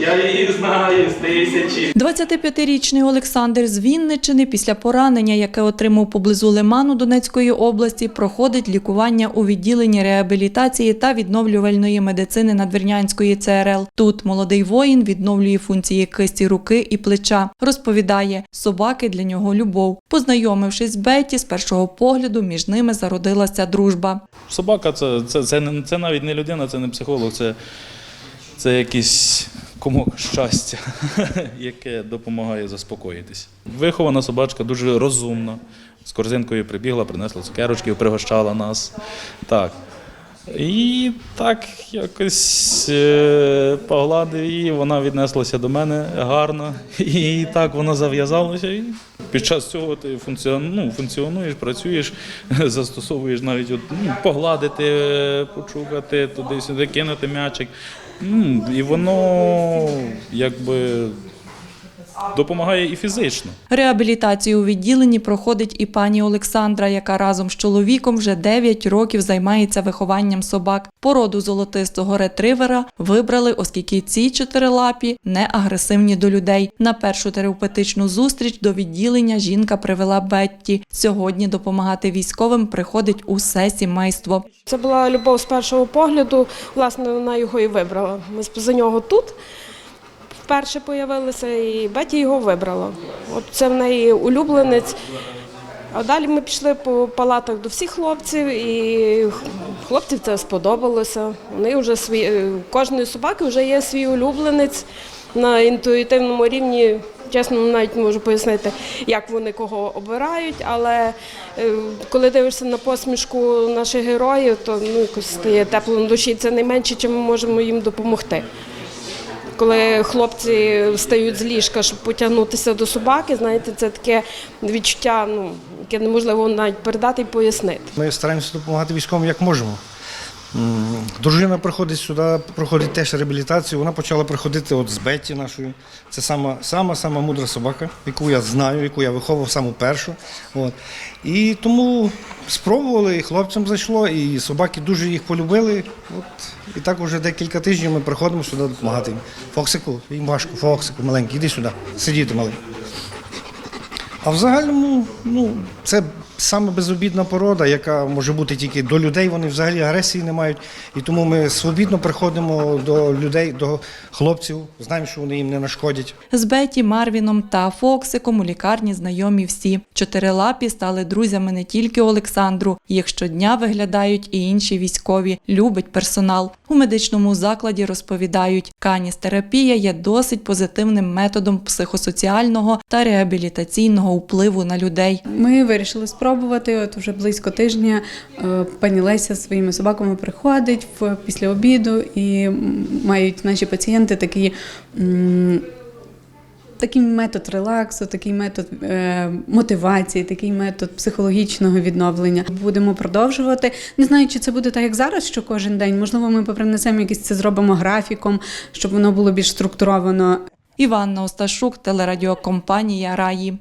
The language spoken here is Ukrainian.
Я її знаю з тисячі. 25-річний Олександр з Вінничини після поранення, яке отримав поблизу Лиману Донецької області, проходить лікування у відділенні реабілітації та відновлювальної медицини Надвірнянської ЦРЛ. Тут молодий воїн відновлює функції кисті руки і плеча. Розповідає, собаки для нього любов. Познайомившись з Бетті, з першого погляду між ними зародилася дружба. Собака це, це, це, не- це навіть не людина, це не психолог, це, це якийсь комок щастя, яке допомагає заспокоїтись. Вихована собачка дуже розумна. З корзинкою прибігла, принесла цукерочки, пригощала нас. Так. І так якось е, погладив її, вона віднеслася до мене гарно. І так воно зав'язалося. І під час цього ти функціон, ну, функціонуєш, працюєш, застосовуєш навіть от, ну, погладити, е, почухати, туди-сюди, кинути м'ячик. І воно якби допомагає і фізично. Реабілітацію у відділенні проходить і пані Олександра, яка разом з чоловіком вже 9 років займається вихованням собак. Породу золотистого ретривера вибрали, оскільки ці чотирилапі не агресивні до людей. На першу терапевтичну зустріч до відділення жінка привела Бетті. Сьогодні допомагати військовим приходить усе сімейство. Це була любов з першого погляду. Власне, вона його і вибрала. Ми за нього тут вперше появилися, і Беті його вибрала. От це в неї улюбленець. А далі ми пішли по палатах до всіх хлопців, і хлопців це сподобалося. Вони вже свої е, кожної собаки вже є свій улюбленець на інтуїтивному рівні. Чесно, навіть не можу пояснити, як вони кого обирають, але е, коли дивишся на посмішку наших героїв, то ну, якось стає тепло на душі. Це найменше, чим ми можемо їм допомогти. Коли хлопці встають з ліжка, щоб потягнутися до собаки, знаєте, це таке відчуття, ну, яке неможливо навіть передати і пояснити. Ми стараємося допомагати військовим як можемо. Дружина приходить сюди, проходить теж реабілітацію. Вона почала приходити от з Бетті нашою. Це сама, сама, сама мудра собака, яку я знаю, яку я виховував саму першу. От. І тому спробували, і хлопцям зайшло, і собаки дуже їх полюбили. От. І так вже декілька тижнів ми приходимо сюди допомагати їм. Фоксику, їм важко, Фоксику, маленький, іди сюди, сидіти малий. А в загальному, ну, це саме безобідна порода, яка може бути тільки до людей, вони взагалі агресії не мають. І тому ми свобідно приходимо до людей, до хлопців, знаємо, що вони їм не нашкодять. З Беті, Марвіном та Фоксиком у лікарні знайомі всі. Чотирилапі стали друзями не тільки Олександру. Їх щодня виглядають і інші військові. Любить персонал. У медичному закладі розповідають, каністерапія є досить позитивним методом психосоціального та реабілітаційного впливу на людей. Ми вирішили спробувати. От вже близько тижня е, пані Леся зі своїми собаками приходить в після обіду і мають наші пацієнти такі. Такий метод релаксу, такий метод е, мотивації, такий метод психологічного відновлення. Будемо продовжувати. Не знаю, чи це буде так, як зараз, що кожен день. Можливо, ми попринесемо якийсь це зробимо графіком, щоб воно було більш структуровано. Іванна Осташук, телерадіокомпанія Раї.